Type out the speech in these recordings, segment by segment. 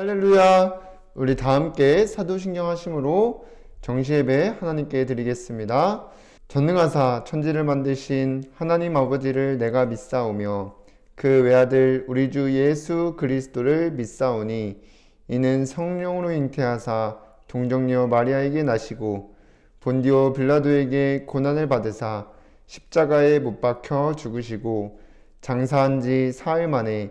할렐루야! 우리 다 함께 사도신경 하심으로 정시예배 하나님께 드리겠습니다. 전능하사 천지를 만드신 하나님 아버지를 내가 믿사오며 그 외아들 우리 주 예수 그리스도를 믿사오니 이는 성령으로 잉태하사 동정녀 마리아에게 나시고 본디오 빌라도에게 고난을 받으사 십자가에 못 박혀 죽으시고 장사한 지 사흘 만에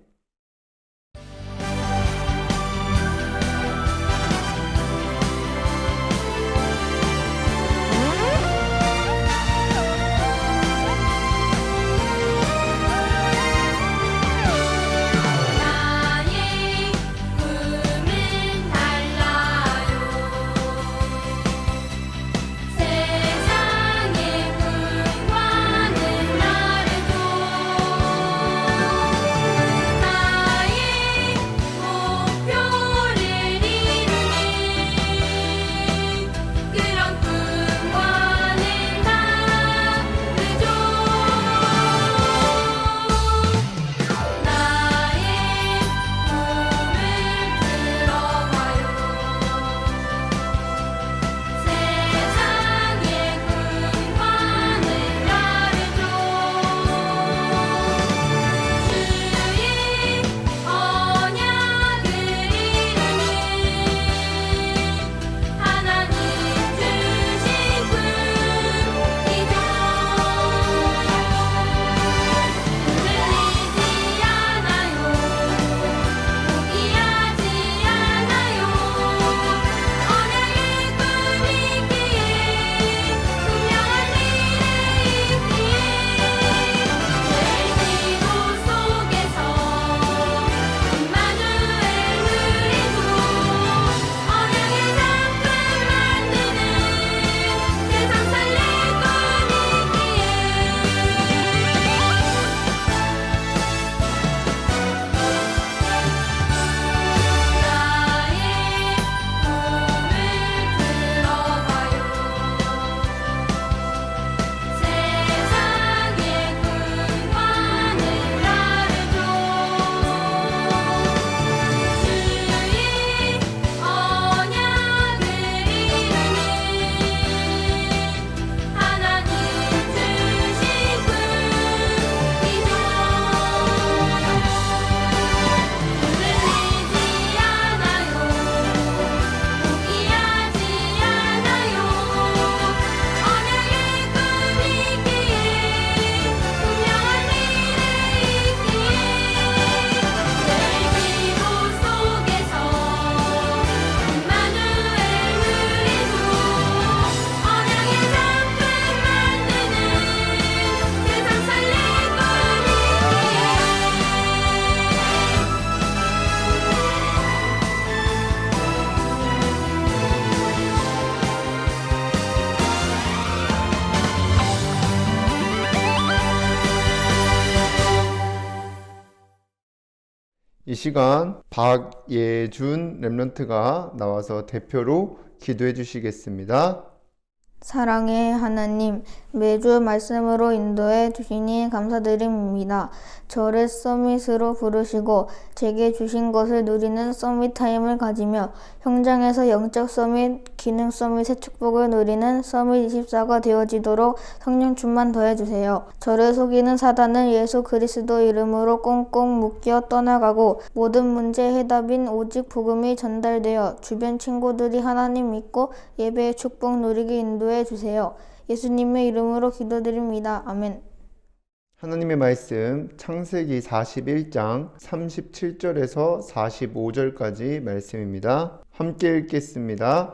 시간 박예준 랩런트가 나와서 대표로 기도해 주시겠습니다. 사랑의 하나님, 매주 말씀으로 인도해 주시니 감사드립니다. 저를 서밋으로 부르시고 제게 주신 것을 누리는 서밋 타임을 가지며 현장에서 영적 서밋, 기능 서밋의 축복을 누리는 서밋 24가 되어지도록 성령 충만 더해 주세요. 저를 속이는 사단은 예수 그리스도 이름으로 꽁꽁 묶여 떠나가고 모든 문제 해답인 오직 복음이 전달되어 주변 친구들이 하나님 믿고 예배의 축복 누리게 인도해 주세요. 예수님의 이름으로 기도드립니다. 아멘. 하나님의 말씀 창세기 41장 37절에서 45절까지 말씀입니다. 함께 읽겠습니다.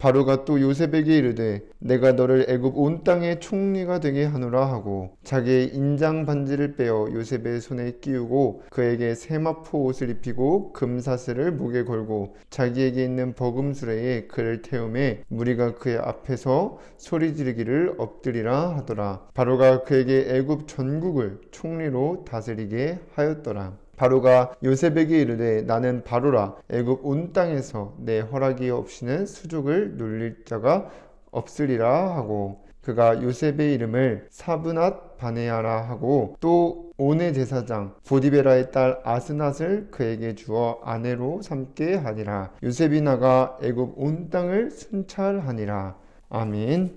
바로가 또 요셉에게 이르되 내가 너를 애굽 온 땅의 총리가 되게 하노라 하고 자기의 인장 반지를 빼어 요셉의 손에 끼우고 그에게 세마포 옷을 입히고 금사슬을 목에 걸고 자기에게 있는 버금수레에 그를 태우매 무리가 그의 앞에서 소리 지르기를 엎드리라 하더라. 바로가 그에게 애굽 전국을 총리로 다스리게 하였더라 바로가 요셉에게 이르되 나는 바로라. 애굽 온 땅에서 내 허락이 없이는 수족을 눌릴 자가 없으리라 하고 그가 요셉의 이름을 사브낫 바네아라 하고 또 오네 제사장 보디베라의 딸 아스낫을 그에게 주어 아내로 삼게 하니라. 요셉이 나가 애굽 온 땅을 순찰하니라. 아멘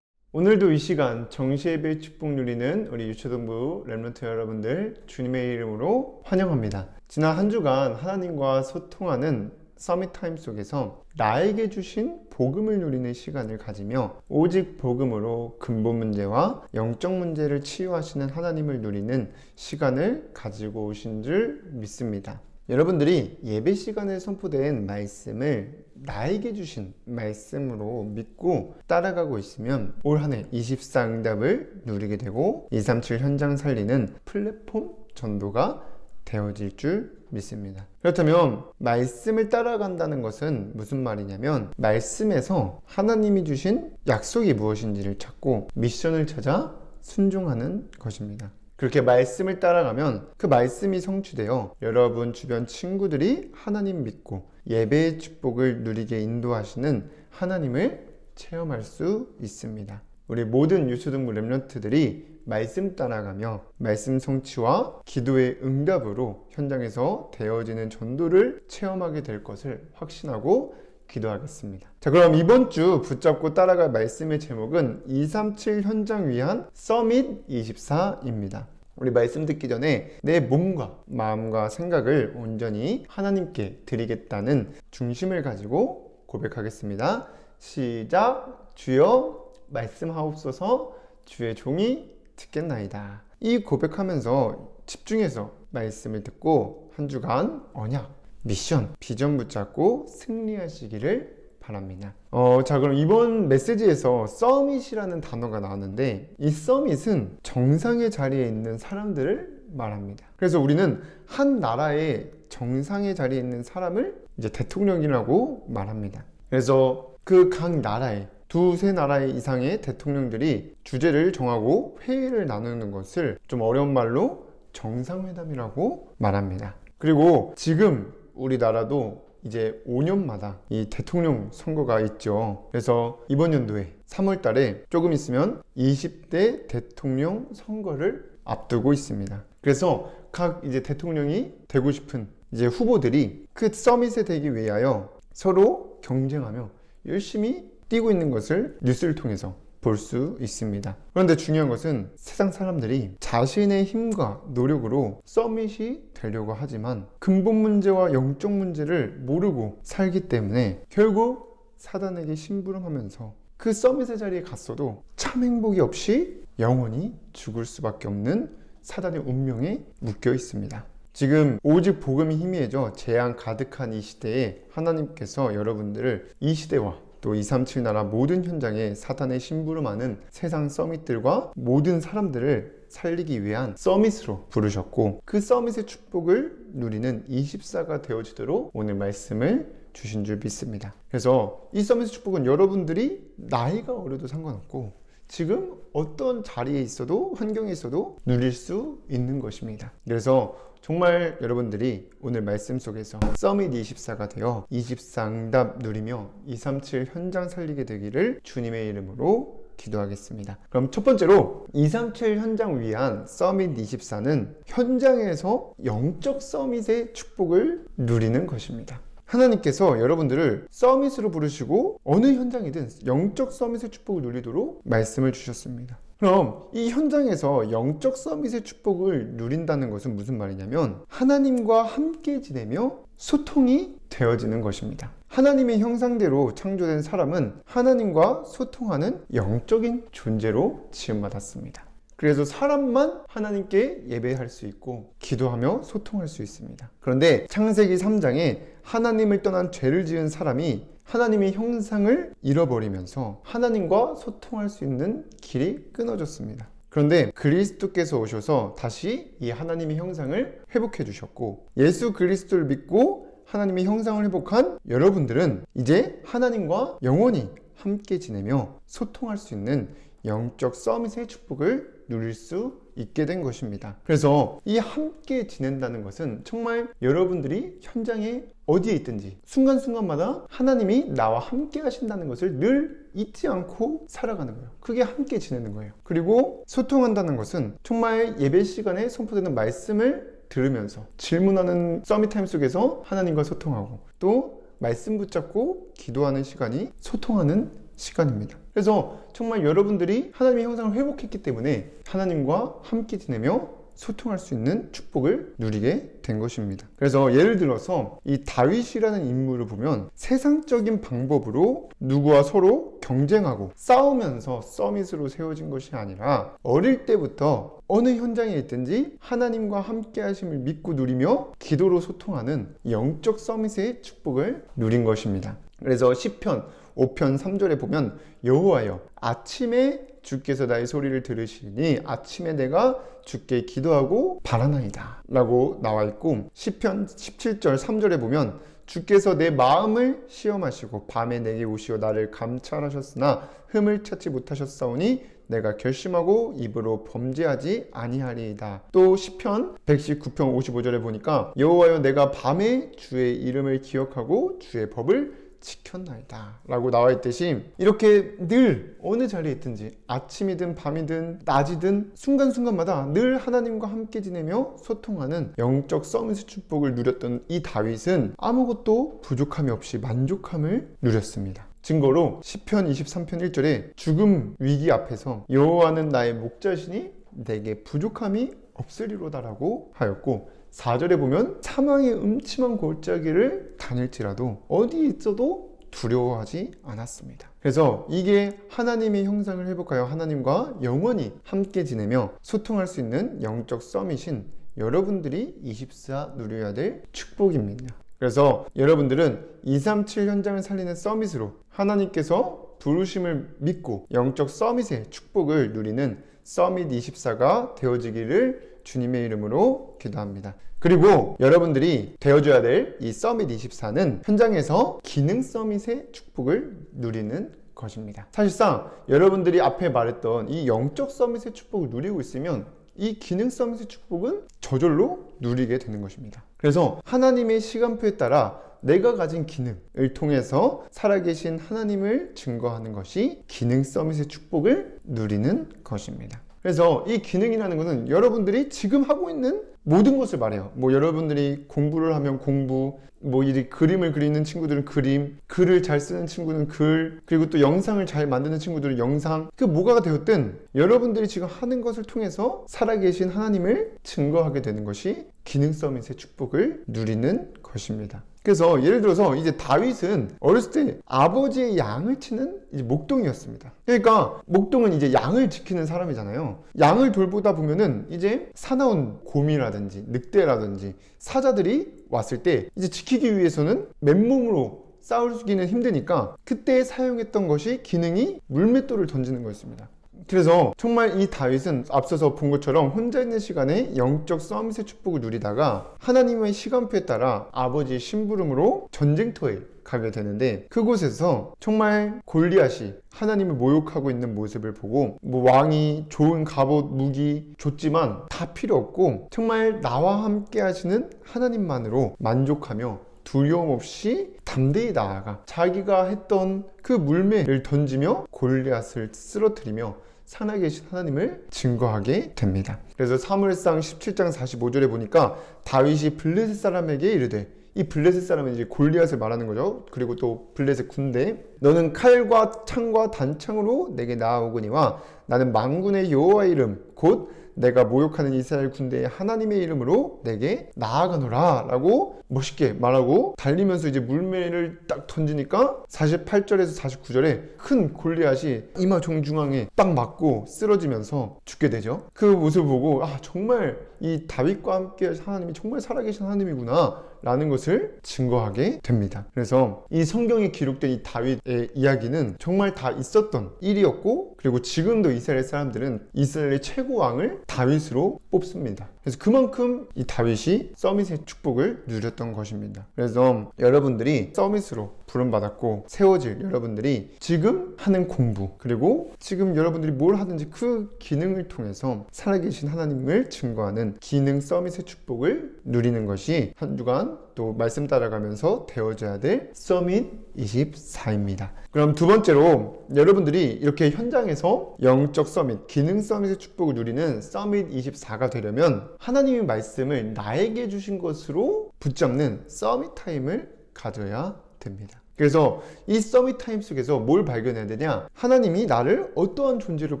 오늘도 이 시간 정시예배 축복 누리는 우리 유초등부 렘런트 여러분들 주님의 이름으로 환영합니다. 지난 한 주간 하나님과 소통하는 서밋 타임 속에서 나에게 주신 복음을 누리는 시간을 가지며 오직 복음으로 근본 문제와 영적 문제를 치유하시는 하나님을 누리는 시간을 가지고 오신 줄 믿습니다. 여러분들이 예배 시간에 선포된 말씀을 나에게 주신 말씀으로 믿고 따라가고 있으면 올 한 해 24응답을 누리게 되고 237 현장 살리는 플랫폼 전도가 되어질 줄 믿습니다. 그렇다면 말씀을 따라간다는 것은 무슨 말이냐면 말씀에서 하나님이 주신 약속이 무엇인지를 찾고 미션을 찾아 순종하는 것입니다. 그렇게 말씀을 따라가면 그 말씀이 성취되어 여러분 주변 친구들이 하나님 믿고 예배의 축복을 누리게 인도하시는 하나님을 체험할 수 있습니다. 우리 모든 유초등부 랩런트들이 말씀 따라가며 말씀 성취와 기도의 응답으로 현장에서 되어지는 전도를 체험하게 될 것을 확신하고 기도하겠습니다. 자, 그럼 이번 주 붙잡고 따라갈 말씀의 제목은 237 현장 위한 서밋 24입니다. 우리 말씀 듣기 전에 내 몸과 마음과 생각을 온전히 하나님께 드리겠다는 중심을 가지고 고백하겠습니다. 시작. 주여 말씀하옵소서 주의 종이 듣겠나이다. 이 고백하면서 집중해서 말씀을 듣고 한 주간 언약, 미션, 비전 붙잡고 승리하시기를 바랍니다. 어, 자, 그럼 이번 메시지에서 서밋이라는 단어가 나왔는데 이 서밋은 정상의 자리에 있는 사람들을 말합니다. 그래서 우리는 한 나라의 정상의 자리에 있는 사람을 이제 대통령이라고 말합니다. 그래서 그 각 나라에 두세 나라 이상의 대통령들이 주제를 정하고 회의를 나누는 것을 좀 어려운 말로 정상회담이라고 말합니다. 그리고 지금 우리나라도 이제 5년마다 이 대통령 선거가 있죠. 그래서 이번 연도에 3월 달에 조금 있으면 20대 대통령 선거를 앞두고 있습니다. 그래서 각 이제 대통령이 되고 싶은 이제 후보들이 그 서밋에 되기 위하여 서로 경쟁하며 열심히 뛰고 있는 것을 뉴스를 통해서 볼 수 있습니다. 그런데 중요한 것은 세상 사람들이 자신의 힘과 노력으로 서밋이 되려고 하지만 근본 문제와 영적 문제를 모르고 살기 때문에 결국 사단에게 심부름하면서 그 서밋의 자리에 갔어도 참 행복이 없이 영원히 죽을 수밖에 없는 사단의 운명에 묶여 있습니다. 지금 오직 복음이 희미해져 재앙 가득한 이 시대에 하나님께서 여러분들을 이 시대와 또 237 나라 모든 현장에 사탄의 심부름하는 세상 서밋들과 모든 사람들을 살리기 위한 서밋으로 부르셨고 그 서밋의 축복을 누리는 24가 되어지도록 오늘 말씀을 주신 줄 믿습니다. 그래서 이 서밋의 축복은 여러분들이 나이가 어려도 상관없고 지금 어떤 자리에 있어도 환경에 있어도 누릴 수 있는 것입니다. 그래서 정말 여러분들이 오늘 말씀 속에서 서밋 24가 되어 24응답 누리며 237 현장 살리게 되기를 주님의 이름으로 기도하겠습니다. 그럼 첫 번째로 237 현장 위한 서밋 24는 현장에서 영적 서밋의 축복을 누리는 것입니다. 하나님께서 여러분들을 서밋으로 부르시고 어느 현장이든 영적 서밋의 축복을 누리도록 말씀을 주셨습니다. 그럼 이 현장에서 영적 서밋의 축복을 누린다는 것은 무슨 말이냐면 하나님과 함께 지내며 소통이 되어지는 것입니다. 하나님의 형상대로 창조된 사람은 하나님과 소통하는 영적인 존재로 지음받았습니다. 그래서 사람만 하나님께 예배할 수 있고 기도하며 소통할 수 있습니다. 그런데 창세기 3장에 하나님을 떠난 죄를 지은 사람이 하나님의 형상을 잃어버리면서 하나님과 소통할 수 있는 길이 끊어졌습니다. 그런데 그리스도께서 오셔서 다시 이 하나님의 형상을 회복해 주셨고 예수 그리스도를 믿고 하나님의 형상을 회복한 여러분들은 이제 하나님과 영원히 함께 지내며 소통할 수 있는 영적 서밋의 축복을 누릴 수 있게 된 것입니다. 그래서 이 함께 지낸다는 것은 정말 여러분들이 현장에 어디에 있든지 순간순간마다 하나님이 나와 함께 하신다는 것을 늘 잊지 않고 살아가는 거예요. 그게 함께 지내는 거예요. 그리고 소통한다는 것은 정말 예배 시간에 선포되는 말씀을 들으면서 질문하는 서밋타임 속에서 하나님과 소통하고 또 말씀 붙잡고 기도하는 시간이 소통하는 시간입니다. 그래서 정말 여러분들이 하나님의 형상을 회복했기 때문에 하나님과 함께 지내며 소통할 수 있는 축복을 누리게 된 것입니다. 그래서 예를 들어서 이 다윗이라는 인물을 보면 세상적인 방법으로 누구와 서로 경쟁하고 싸우면서 서밋으로 세워진 것이 아니라 어릴 때부터 어느 현장에 있든지 하나님과 함께 하심을 믿고 누리며 기도로 소통하는 영적 서밋의 축복을 누린 것입니다. 그래서 10편 5편 3절에 보면 여호와여 아침에 주께서 나의 소리를 들으시니 아침에 내가 주께 기도하고 바라나이다 라고 나와 있고 10편 17절 3절에 보면 주께서 내 마음을 시험하시고 밤에 내게 오시어 나를 감찰하셨으나 흠을 찾지 못하셨사오니 내가 결심하고 입으로 범죄하지 아니하리이다. 또 시편 119편 55절에 보니까 여호와여 내가 밤에 주의 이름을 기억하고 주의 법을 지켰나이다 라고 나와 있듯이 이렇게 늘 어느 자리에 있든지 아침이든 밤이든 낮이든 순간순간마다 늘 하나님과 함께 지내며 소통하는 영적 서밋의 축복을 누렸던 이 다윗은 아무것도 부족함이 없이 만족함을 누렸습니다. 증거로 시편 23편 1절에 죽음 위기 앞에서 여호와는 나의 목자시니 내게 부족함이 없으리로다라고 하였고 4절에 보면 사망의 음침한 골짜기를 다닐지라도 어디 있어도 두려워하지 않았습니다. 그래서 이게 하나님의 형상을 회복하여 하나님과 영원히 함께 지내며 소통할 수 있는 영적 서밋인 여러분들이 24 누려야 될 축복입니다. 그래서 여러분들은 237 현장을 살리는 서밋으로 하나님께서 부르심을 믿고 영적 서밋의 축복을 누리는 서밋 24가 되어지기를 주님의 이름으로 기도합니다. 그리고 여러분들이 되어줘야 될 이 서밋 24는 현장에서 기능 서밋의 축복을 누리는 것입니다. 사실상 여러분들이 앞에 말했던 이 영적 서밋의 축복을 누리고 있으면 이 기능 서밋의 축복은 저절로 누리게 되는 것입니다. 그래서 하나님의 시간표에 따라 내가 가진 기능을 통해서 살아계신 하나님을 증거하는 것이 기능 서밋의 축복을 누리는 것입니다. 그래서 이 기능이라는 것은 여러분들이 지금 하고 있는 모든 것을 말해요. 뭐 여러분들이 공부를 하면 공부, 뭐 이 그림을 그리는 친구들은 그림, 글을 잘 쓰는 친구는 글, 그리고 또 영상을 잘 만드는 친구들은 영상. 그 뭐가 되었든 여러분들이 지금 하는 것을 통해서 살아계신 하나님을 증거하게 되는 것이 기능 서밋의 축복을 누리는 것입니다. 그래서 예를 들어서 이제 다윗은 어렸을 때 아버지의 양을 치는 목동이었습니다. 그러니까 목동은 이제 양을 지키는 사람이잖아요. 양을 돌보다 보면은 이제 사나운 곰이라든지 늑대라든지 사자들이 왔을 때 이제 지키기 위해서는 맨몸으로 싸우기는 힘드니까 그때 사용했던 것이 기능이 물맷돌을 던지는 거였습니다. 그래서 정말 이 다윗은 앞서서 본 것처럼 혼자 있는 시간에 영적 서밋의 축복을 누리다가 하나님의 시간표에 따라 아버지의 심부름으로 전쟁터에 가게 되는데 그곳에서 정말 골리앗이 하나님을 모욕하고 있는 모습을 보고 뭐 왕이 좋은 갑옷 무기 줬지만 다 필요 없고 정말 나와 함께 하시는 하나님만으로 만족하며 두려움 없이 담대히 나아가 자기가 했던 그 물매를 던지며 골리앗을 쓰러뜨리며 살아계신 하나님을 증거하게 됩니다. 그래서 사무엘상 17장 45절에 보니까 다윗이 블레셋 사람에게 이르되 이 블레셋 사람은 이제 골리앗을 말하는 거죠. 그리고 또 블레셋 군대. 너는 칼과 창과 단창으로 내게 나아오거니와 나는 망군의 여호와의 이름 곧 내가 모욕하는 이스라엘 군대의 하나님의 이름으로 내게 나아가노라 라고 멋있게 말하고 달리면서 이제 물매를 딱 던지니까 48절에서 49절에 큰 골리앗이 이마 정중앙에 딱 맞고 쓰러지면서 죽게 되죠. 그 모습을 보고 아 정말 이 다윗과 함께 하나님이 정말 살아계신 하나님이구나 라는 것을 증거하게 됩니다. 그래서 이 성경에 기록된 이 다윗의 이야기는 정말 다 있었던 일이었고 그리고 지금도 이스라엘 사람들은 이스라엘의 최고 왕을 다윗으로 뽑습니다. 그래서 그만큼 이 다윗이 서밋의 축복을 누렸던 것입니다. 그래서 여러분들이 서밋으로 부름받았고 세워질 여러분들이 지금 하는 공부 그리고 지금 여러분들이 뭘 하든지 그 기능을 통해서 살아계신 하나님을 증거하는 기능 서밋의 축복을 누리는 것이 한 주간 또 말씀 따라가면서 되어져야 될 서밋 24입니다. 그럼 두 번째로 여러분들이 이렇게 현장에서 영적 서밋, 기능 서밋의 축복을 누리는 서밋 24가 되려면 하나님의 말씀을 나에게 주신 것으로 붙잡는 서밋 타임을 가져야 됩니다. 그래서 이 서밋 타임 속에서 뭘 발견해야 되냐? 하나님이 나를 어떠한 존재로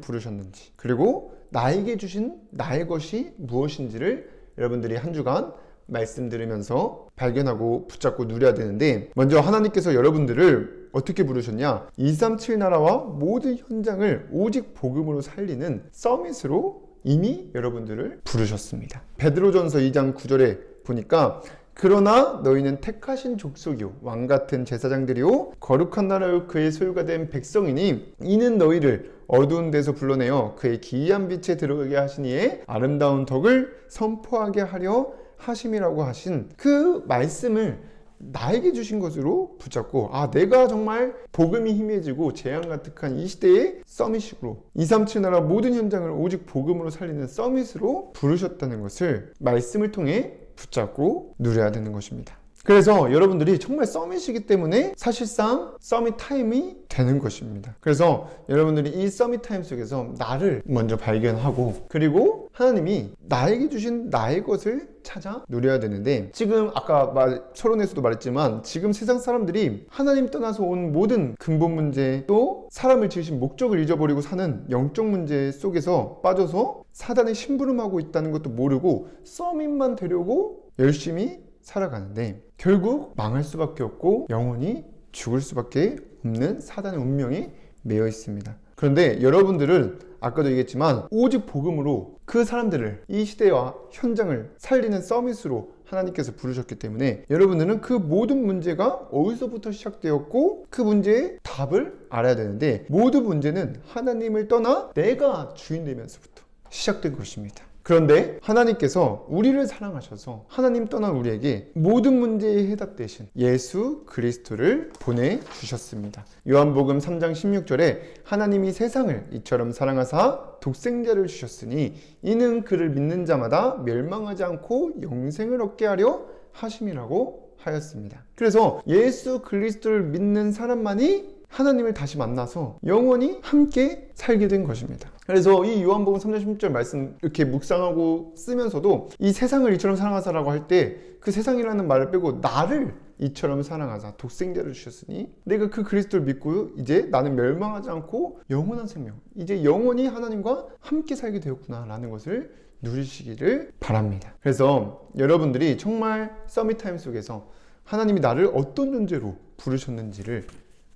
부르셨는지, 그리고 나에게 주신 나의 것이 무엇인지를 여러분들이 한 주간 말씀 들으면서 발견하고 붙잡고 누려야 되는데 먼저 하나님께서 여러분들을 어떻게 부르셨냐? 237 나라와 모든 현장을 오직 복음으로 살리는 서밋으로 이미 여러분들을 부르셨습니다. 베드로전서 2장 9절에 보니까 그러나 너희는 택하신 족속이요 왕 같은 제사장들이요 거룩한 나라요 그의 소유가 된 백성이니 이는 너희를 어두운 데서 불러내어 그의 기이한 빛에 들어가게 하시니에 아름다운 덕을 선포하게 하려 하심이라고 하신 그 말씀을 나에게 주신 것으로 붙잡고 아 내가 정말 복음이 희미해지고 재앙 가득한 이 시대의 서밋으로 237 나라 모든 현장을 오직 복음으로 살리는 서밋으로 부르셨다는 것을 말씀을 통해 붙잡고 누려야 되는 것입니다. 그래서 여러분들이 정말 서밋이기 때문에 사실상 서밋 타임이 되는 것입니다. 그래서 여러분들이 이 서밋 타임 속에서 나를 먼저 발견하고 그리고 하나님이 나에게 주신 나의 것을 찾아 누려야 되는데 지금 아까 말, 서론에서도 말했지만 지금 세상 사람들이 하나님 떠나서 온 모든 근본 문제 또 사람을 지으신 목적을 잊어버리고 사는 영적 문제 속에서 빠져서 사단의 심부름하고 있다는 것도 모르고 서밋만 되려고 열심히 살아가는데 결국 망할 수밖에 없고 영원히 죽을 수밖에 없는 사단의 운명이 매여 있습니다. 그런데 여러분들은 아까도 얘기했지만 오직 복음으로 그 사람들을 이 시대와 현장을 살리는 서밋으로 하나님께서 부르셨기 때문에 여러분들은 그 모든 문제가 어디서부터 시작되었고 그 문제의 답을 알아야 되는데 모든 문제는 하나님을 떠나 내가 주인 되면서부터 시작된 것입니다. 그런데 하나님께서 우리를 사랑하셔서 하나님 떠난 우리에게 모든 문제의 해답 대신 예수 그리스도를 보내주셨습니다. 요한복음 3장 16절에 하나님이 세상을 이처럼 사랑하사 독생자를 주셨으니 이는 그를 믿는 자마다 멸망하지 않고 영생을 얻게 하려 하심이라고 하였습니다. 그래서 예수 그리스도를 믿는 사람만이 하나님을 다시 만나서 영원히 함께 살게 된 것입니다. 그래서 이 요한복음 3장 16절 말씀 이렇게 묵상하고 쓰면서도 이 세상을 이처럼 사랑하사라고 할 때 그 세상이라는 말을 빼고 나를 이처럼 사랑하사 독생자를 주셨으니 내가 그 그리스도를 믿고 이제 나는 멸망하지 않고 영원한 생명 이제 영원히 하나님과 함께 살게 되었구나라는 것을 누리시기를 바랍니다. 그래서 여러분들이 정말 서밋타임 속에서 하나님이 나를 어떤 존재로 부르셨는지를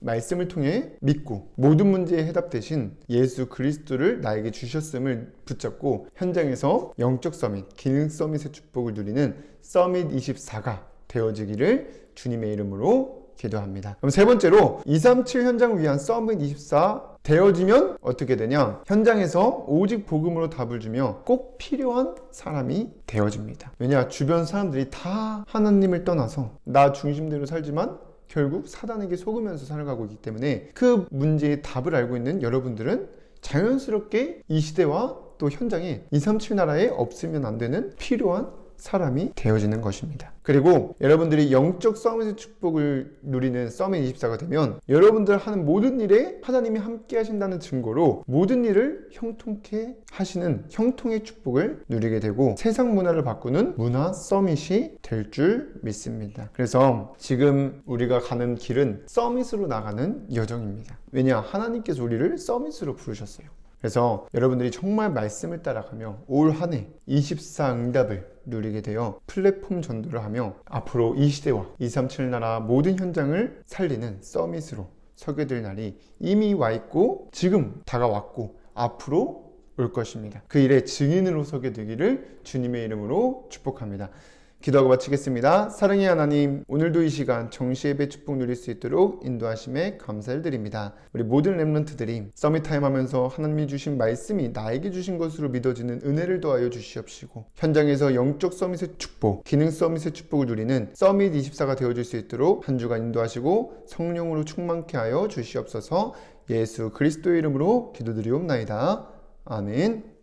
말씀을 통해 믿고 모든 문제의 해답 대신 예수 그리스도를 나에게 주셨음을 붙잡고 현장에서 영적 서밋, 기능 서밋의 축복을 누리는 서밋 24가 되어지기를 주님의 이름으로 기도합니다. 그럼 세 번째로 237 현장을 위한 서밋 24 되어지면 어떻게 되냐? 현장에서 오직 복음으로 답을 주며 꼭 필요한 사람이 되어집니다. 왜냐? 주변 사람들이 다 하나님을 떠나서 나 중심대로 살지만 결국 사단에게 속으면서 살아가고 있기 때문에 그 문제의 답을 알고 있는 여러분들은 자연스럽게 이 시대와 또 현장에 237 나라에 없으면 안 되는 필요한 사람이 되어지는 것입니다. 그리고 여러분들이 영적 서밋의 축복을 누리는 서밋 24가 되면 여러분들 하는 모든 일에 하나님이 함께 하신다는 증거로 모든 일을 형통케 하시는 형통의 축복을 누리게 되고 세상 문화를 바꾸는 문화 서밋이 될 줄 믿습니다. 그래서 지금 우리가 가는 길은 서밋으로 나가는 여정입니다. 왜냐? 하나님께서 우리를 서밋으로 부르셨어요. 그래서 여러분들이 정말 말씀을 따라가며 올 한 해 24 응답을 누리게 되어 플랫폼 전도를 하며 앞으로 이 시대와 237 나라 모든 현장을 살리는 서밋으로 서게 될 날이 이미 와 있고 지금 다가왔고 앞으로 올 것입니다. 그 일의 증인으로 서게 되기를 주님의 이름으로 축복합니다. 기도하고 마치겠습니다. 사랑의 하나님, 오늘도 이 시간 정시 예배 축복 누릴 수 있도록 인도하심에 감사를 드립니다. 우리 모든 랩런트들이 서밋 타임 하면서 하나님이 주신 말씀이 나에게 주신 것으로 믿어지는 은혜를 더하여 주시옵시고 현장에서 영적 서밋의 축복, 기능 서밋의 축복을 누리는 서밋 24가 되어줄 수 있도록 한 주간 인도하시고 성령으로 충만케 하여 주시옵소서 예수 그리스도의 이름으로 기도드리옵나이다. 아멘.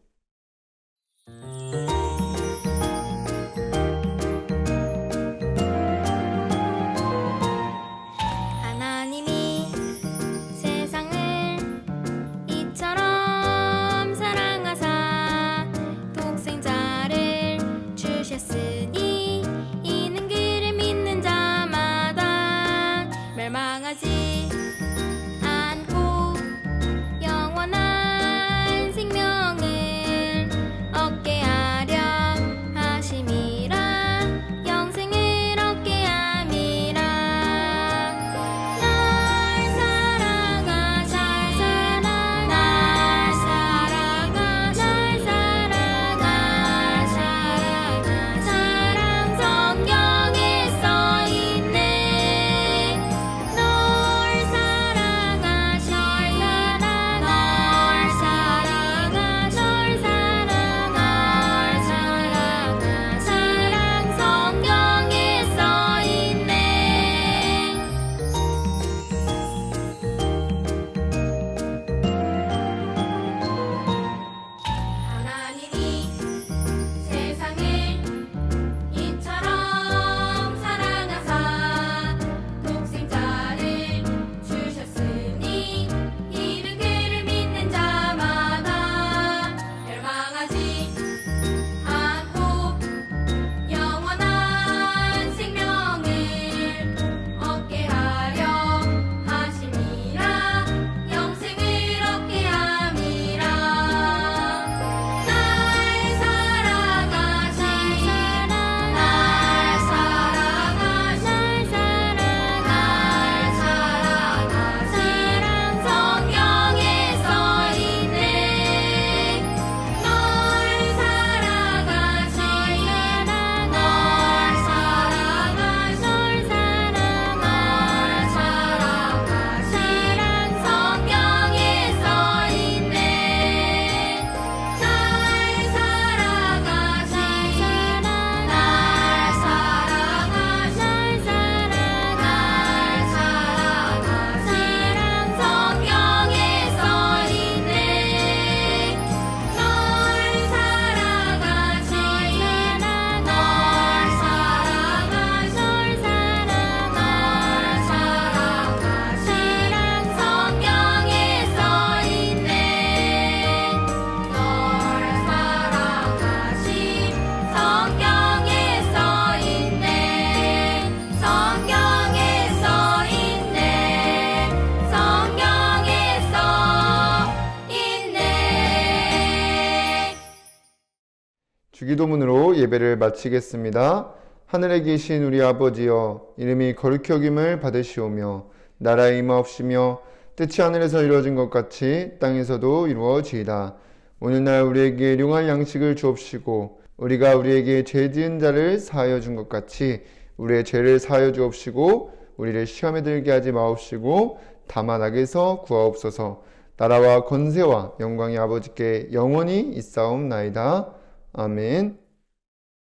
주기도문으로 예배를 마치겠습니다. 하늘에 계신 우리 아버지여 이름이 거룩히 여김을 받으시오며 나라의 임하옵시며 뜻이 하늘에서 이루어진 것 같이 땅에서도 이루어지이다. 오늘날 우리에게 용할 양식을 주옵시고 우리가 우리에게 죄 지은 자를 사하여 준 것 같이 우리의 죄를 사하여 주옵시고 우리를 시험에 들게 하지 마옵시고 다만 악에서 구하옵소서 나라와 권세와 영광이 아버지께 영원히 있사옵나이다. 아멘.